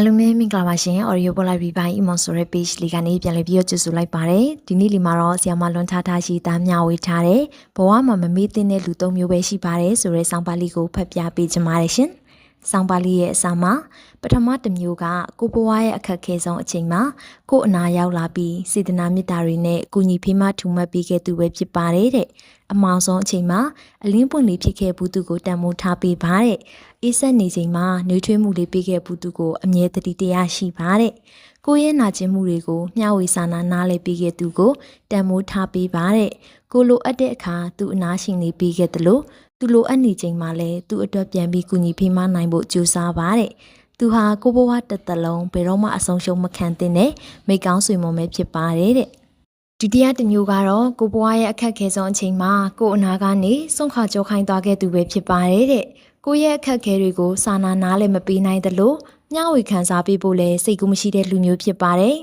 အားလုံးပဲမင်္ဂလာပါရှင် Audio Live ပိုင်း Emon ဆိုတဲ့ page လေးကနေပြန်လည်ပြီးတော့ကြိုဆိုလိုက်ပါတယ်ဒီနေ့လီမှာတော့ဆီယမလွန်ထားထားရှိသားမျှဝေထားတဲ့ဘဝမှာမမေ့သင့်တဲ့လူသုံးမျိုးပဲရှိပါတယ်ဆိုတဲ့ဆောင်းပါးလေးကိုဖတ်ပြပေးချင်ပါတယ်ရှင် ဆောင်းပါးလေးရဲ့အစမှာပထမတစ်မျိုးကကိုဘဝရဲ့အခက်အခဲဆုံးအချိန်မှာကိုအနာရောက်လာပြီးစေတနာမေတ္တာတွေနဲ့ကုညီဖေးမထူမှတ်ပေးခဲ့သူပဲဖြစ်ပါတယ်တဲ့အမောင်ဆုံးအချိန်မှာအလင်းပွင့်လေးဖြစ်ခဲ့ဘူးသူကိုတန်မိုးထားပေးပါတဲ့အေးဆက်နေချိန်မှာနှွေးထွေးမှုလေးပေးခဲ့ဘူးသူကိုအမြဲတတိတရားရှိပါတဲ့ ကိုယ့်ရဲ့နာကျင်မှုတွေကိုမျှဝေစာနာနားလဲပေးခဲ့သူကိုတန်မိုးထားပေးပါတဲ့ကိုလိုအပ်တဲ့အခါသူအနာရှင်လေးပေးခဲ့တယ်လို့သူလိုအပ်နေချိန်မှာလည်းသူ့အတွက်ပြန်ပြီးကုညီဖေးမနိုင်ဖို့ကြိုးစားပါတဲ့သူဟာကိုဘဝတစ်သက်လုံးဘယ်တော့မှအဆုံးရှုံးမခံသင့်တဲ့မိကောင်းဆွေမုံပဲဖြစ်ပါတယ်တဲ့ဒုတိယတစ်မျိုးကတော့ကိုဘွားရဲ့အခက်ခဲဆုံးအချိန်မှာကိုအနာကနေဆုံးခါကြောခိုင်းသွားခဲ့သူပဲဖြစ်ပါတယ်တဲ့ကိုရဲ့အခက်ခဲတွေကိုစာနာနားလည်းမပေးနိုင်သလို မျှဝေခံစားပေးဖို့လည်းစိတ်ကူးမရှိတဲ့လူမျိုးဖြစ်ပါတယ်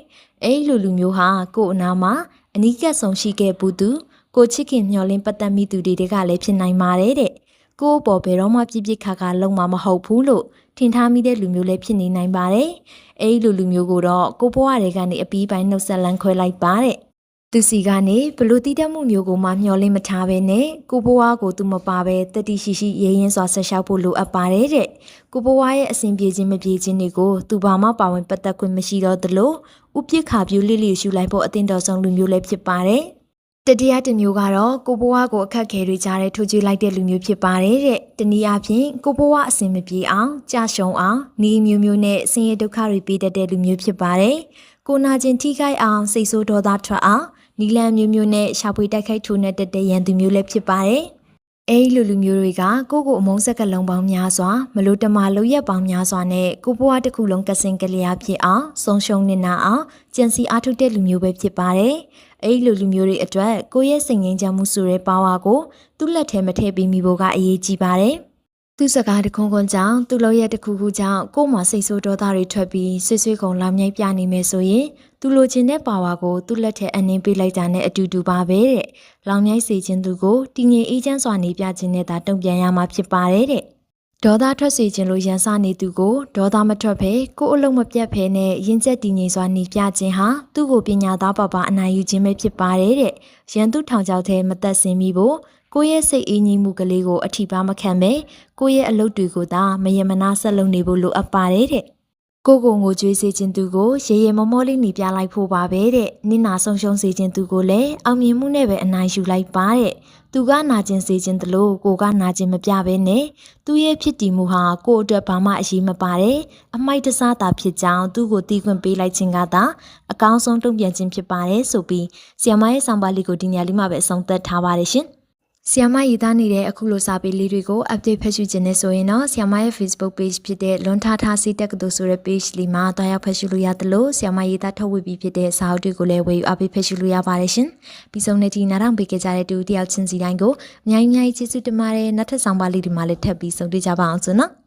အဲ့ဒီလူလူမျိုးဟာကိုအနာမှာအနီးကပ်ဆုံးရှိခဲ့ဘူးသူကိုချစ်ခင်မျှော်လင့်ပတ်သက်မိသူတွေကလည်းဖြစ်နိုင်ပါတယ်တဲ့ကို့အပေါ်ဘယ်တော့မှပြစ်ပြစ်ခါခါလုံးမှာမဟုတ်ဘူးလို့ထင်ထားမိတဲ့လူမျိုးလည်းဖြစ်နေနိုင်ပါတယ်အဲ့ဒီလူလူမျိုးကိုတော့ကိုဘွားတွေကနေအပီးပိုင်းနှုတ်ဆက်လန်းခွဲလိုက်ပါတဲ့ သူစီကနေဘလို့တည်တတ်မှုမျိုးကိုမှမျှော်လင့်မထားဘဲနဲ့ကိုဘွားကိုသူမပါဘဲတတိရှိရှိရဲရင်စွာဆက်လျှောက်ဖို့လိုအပ်ပါတယ်တဲ့ကိုဘွားရဲ့အစဉ်ပြေခြင်းမပြေခြင်းတွေကိုသူဘာမှပါဝင်ပတ်သက်ခွင့်မရှိတော့သလိုဥပြစ်ခါပြူလိလိရှူလိုက်ဖို့အတင်တော်ဆုံးလူမျိုးလည်းဖြစ်ပါတယ်တတိယတစ်မျိုးကတော့ကိုဘွားကိုအခက်ခဲတွေကြားထဲထိုးကြည့်လိုက်တဲ့လူမျိုးဖြစ်ပါတယ်တဲ့တနည်းအားဖြင့်ကိုဘွားအစဉ်မပြေအောင်ကြာရှုံအောင်ဤမျိုးမျိုးနဲ့ဆင်းရဲဒုက္ခတွေပေးတတ်တဲ့လူမျိုးဖြစ်ပါတယ်ကိုနာကျင်ထိခိုက်အောင်စိတ်ဆိုးဒေါသထွက်အောင် နီလန်မျိုးမျိုးနဲ့ရှာဖွေတိုက်ခိုက်ထိုးနဲ့တက်တဲ့ရန်သူမျိုးလည်းဖြစ်ပါတယ်။အဲဒီလူလူမျိုးတွေကကိုယ့်ကိုအမုန်းဆက်ကလုံးပေါင်းများစွာမလို့တမလုံးရက်ပေါင်းများစွာနဲ့ကိုဘွားတစ်ခုလုံးကစင်ကလျာဖြစ်အောင်ဆုံးရှုံးနေနာအောင်ကြံစီအားထုတ်တဲ့လူမျိုးပဲဖြစ်ပါတယ်။အဲဒီလူလူမျိုးတွေအတွက်ကိုယ့်ရဲ့စိတ်ငြိမ်းချမ်းမှုဆိုတဲ့ပါဝါကိုသူ့လက်ထဲမထည့်ပေးမိဖို့ကအရေးကြီးပါတယ်။သူစကားတခွန်းခွန်းကြောင့်သူ့လိုရဲ့တစ်ခုခုကြောင့်ကို့မှာစိတ်ဆိုးဒေါသတွေထွက်ပြီးဆွေးဆွေးကုန်လောင်မြိုက်ပြနေမယ်ဆိုရင် သူလိုချင်တဲ့ပါဝါကိုသူ့လက်ထဲအနှင်းပေးလိုက်တာနဲ့အတူတူပါပဲတဲ့။လောင်မြိုက်စေခြင်းသူကိုတည်ငြိမ်အေးချမ်းစွာနေပြခြင်းနဲ့သာတုံ့ပြန်ရမှာဖြစ်ပါတယ်တဲ့။ဒေါသထွက်စေခြင်းလို့ရန်စနေသူကိုဒေါသမထွက်ဖဲကို့အလုံးမပြတ်ဖဲနဲ့ရင်ကျက်တည်ငြိမ်စွာနေပြခြင်းဟာသူ့ကိုပညာသားပါပါအနိုင်ယူခြင်းပဲဖြစ်ပါတယ်တဲ့။ရန်သူထောင်ချောက်ထဲမသက်စင်မိဖို့ကိုယ့်ရဲ့စိတ်အေးငြိမ်မှုကလေးကိုအထီပါမခံပဲကိုယ့်ရဲ့အလုပ်တွေကိုသာမယမနာဆက်လုပ်နေဖို့လိုအပ်ပါတယ်တဲ့ ကိုကိုငိုကြွေးစေခြင်းသူကိုရေရေမောမောလေးနေပြလိုက်ဖို့ပါပဲတဲ့နင့်နာဆုံးရှုံးစေခြင်းသူကိုလည်းအောင်မြင်မှုနဲ့ပဲအနိုင်ယူလိုက်ပါတဲ့သူကနာကျင်စေခြင်းတလို့ကိုကနာကျင်မပြဘဲနဲ့သူ့ရဲ့ဖြစ်တည်မှုဟာကို့အတွက်ဘာမှအရေးမပါတဲ့အမိုက်တစားတာဖြစ်ကြောင်းသူ့ကိုတီးခွင့်ပေးလိုက်ခြင်းကသာအကောင်းဆုံးတုံ့ပြန်ခြင်းဖြစ်ပါတယ်ဆိုပြီးဆီယမရဲ့ဆောင်ပါလေးကိုဒီညလေးမှာပဲအဆုံးသတ်ထားပါတယ်ရှင် ဆီယမရေးသားနေတဲ့အခုလိုစာပေလေးတွေကို update ဖတ်ရှုခြင်းနဲ့ဆိုရင်တော့ဆီယမရဲ့ Facebook page ဖြစ်တဲ့လွန်ထားထားစီတက်ကတူဆိုတဲ့ page လေးမှာတွားရောက်ဖတ်ရှုလို့ရတယ်လို့ဆီယမရေးသားထုတ်ဝေပြီးဖြစ်တဲ့စာအုပ်တွေကိုလည်းဝယ်ယူအပ်ပြီးဖတ်ရှုလို့ရပါတယ်ရှင်။ပြီးဆုံးတဲ့ဒီနားထောင်ပေးကြတဲ့တူတယောက်ချင်းစီတိုင်းကိုအများကြီးအများကြီးကျေးဇူးတင်ပါတယ်နောက်ထပ်ဆောင်ပါလေးဒီမှာလည်းထပ်ပြီးဆုံးတွေ့ကြပါအောင်စို့နော်။